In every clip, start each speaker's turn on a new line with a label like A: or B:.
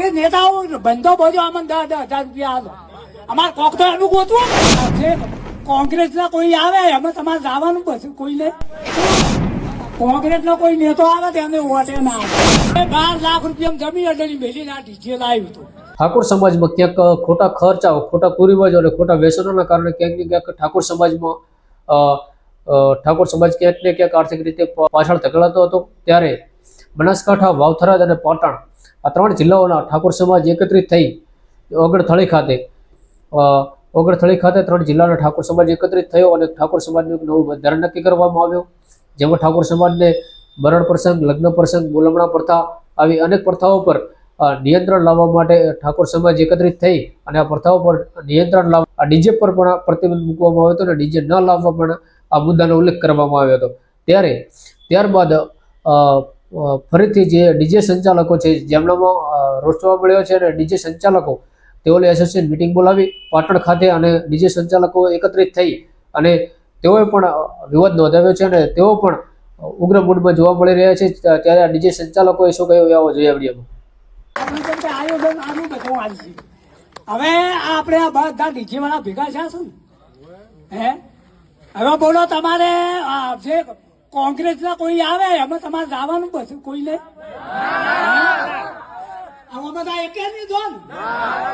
A: જે નેતાઓ બંધો બોજો અમને દસ દસ હજાર રૂપિયા આલો. અમારે કોક તો એનું ગોતવું. જે કોંગ્રેસના કોઈ આવે અમે તમારે જવાનું પછી કોઈને કોંગ્રેસનો કોઈ નેતો આવે તેને વોટે ના આવે બાર લાખ રૂપિયા જમીન અડેલી મેલીને આ ડીજે લાવ્યું હતું.
B: ઠાકોર સમાજમાં ક્યાંક ખોટા ખર્ચાઓ, ખોટા કુરિવાજો અને ખોટા વ્યસનોના કારણે ક્યાંક ને ક્યાંક ઠાકોર સમાજમાં ઠાકોર સમાજ ક્યાંક ને ક્યાંક આર્થિક રીતે પાછળ ધકેલાતો હતો. ત્યારે બનાસકાંઠા વાવથરાદ અને પાટણ આ ત્રણ જિલ્લાઓના ઠાકોર સમાજ એકત્રિત થઈ ઓગણથળી ખાતે ઓગણથળી ખાતે ત્રણ જિલ્લાના ઠાકોર સમાજ એકત્રિત થયો અને ઠાકોર સમાજનું એક નવું બંધારણ નક્કી કરવામાં આવ્યું. જેમાં ઠાકોર સમાજને મરણ પ્રસંગ, લગ્ન પ્રસંગ, બોલમણા પ્રથા આવી અનેક પ્રથાઓ પર નિયંત્રણ લાવવા માટે ઠાકોર સમાજ એકત્રિત થઈ અને આ પ્રથાઓ પર નિયંત્રણ લાવવા ડીજે પર પણ પ્રતિબંધ મૂકવામાં આવ્યો હતો અને ડીજે ન લાવવા પણ આ મુદ્દાનો ઉલ્લેખ કરવામાં આવ્યો હતો. ત્યારે, ત્યારબાદ ફરીથી જે ડીજે સંચાલકો છે જેમનામાં અ, રોષ જોવા મળ્યો છે અને ડીજે સંચાલકો તેઓને એસોસિએશન મિટિંગ બોલાવી પાટણ ખાતે અને ડીજે સંચાલકો એકત્રિત થઈ અને તેઓએ પણ વિવાદ નોંધાવ્યો છે અને તેઓ પણ ઉગ્ર મૂડમાં જોવા મળી રહ્યા છે. ત્યારે આ ડીજે સંચાલકોએ શું કહ્યું આવો જોઈએ વિડીયોમાં
A: હવે આપણે આ બધા ડીજે વાળા ભેગા છે હે? હવે બોલો તમારે જે કોંગ્રેસના કોઈ આવે એમાં તમારે જવાનું બધું નહીં આમાં બધા એકે નહીં જો ને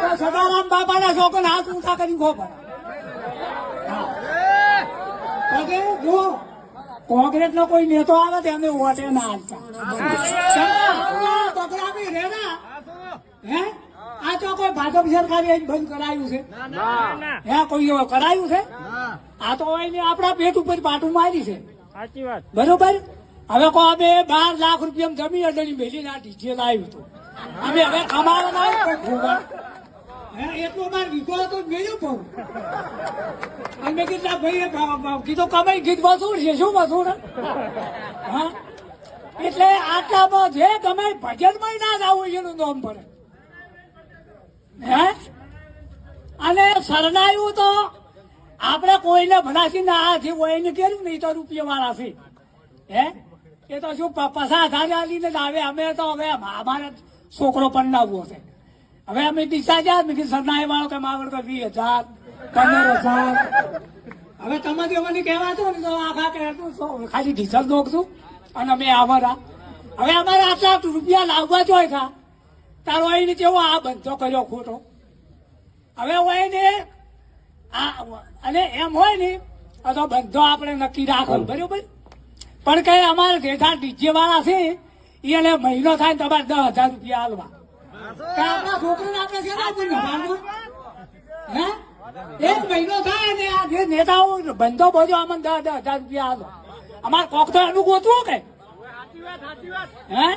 A: તો સદારામ બાપાના છોકરા હાથ ઊંચા કરી ખો પડે. જો કોંગ્રેસ નો કોઈ નેતો આવે તો એમને વોટે ના હાલતા બગડાવી હે? આ તો કોઈ ભાજપ સરકારે બંધ કરાયું છે. હે કોઈ એવું કરાયું છે? આ તો એને આપણા પેટ ઉપર પાટું મારી છે. બરોબર? હવે કો અમે બાર લાખ રૂપિયા જમીન અડણી મેલી ના ડીજે લાવ્યું હતું. અમે હવે કમાવા ના આવ્યું એટલું અમારે વીઘો હતો મેળ્યું ભાઈ કીધું કમાઈ, ગીત વસૂલ છે, શું વસૂલ હા? એટલે આટલામાં જે તમે ભજનમાં ના જ આવું એનું નોમ પડે. હે? અને શરણાયું તો આપણે કોઈને ભણાશી ના હોય એને કર્યું નહીં તો રૂપિયા છે હે? એ તો શું પસાર હજાર લઈને આવે? અમે તો હવે અમારે છોકરો પંડાવવો છે. હવે અમે દિશા જ્યાં મેં કીધું સરનાઈ વાળો કે માવડ કે વીસ હજાર, પંદર હજાર. હવે તમે જે મને કહેવાતું ને તો આખા કહેતું તો. ખાલી ડીઝલ નોખશું અને અમે આવરા હવે અમારે આટલા રૂપિયા લાવવા જોઈએ તારો અહીં કેવો આ બંધો કર્યો ખોટો? હવે હોય ને આ અને એમ હોય ને તો બંધો આપણે નક્કી રાખો બરોબર? પણ કઈ અમારે જેઠા ડીજે વાળા છે એને મહિનો થાય ને તમારે દસ હજાર રૂપિયા હાલવા આપણા છોકરાને આપણે હે? એક મહિનો થાય ને આ જે નેતાઓ બંધો બોજો આમાં દસ દસ હજાર રૂપિયા હાલો અમારે કોક તો એનું ગોતવું કે?
C: સાચી વાત સાચી વાત.
A: હે?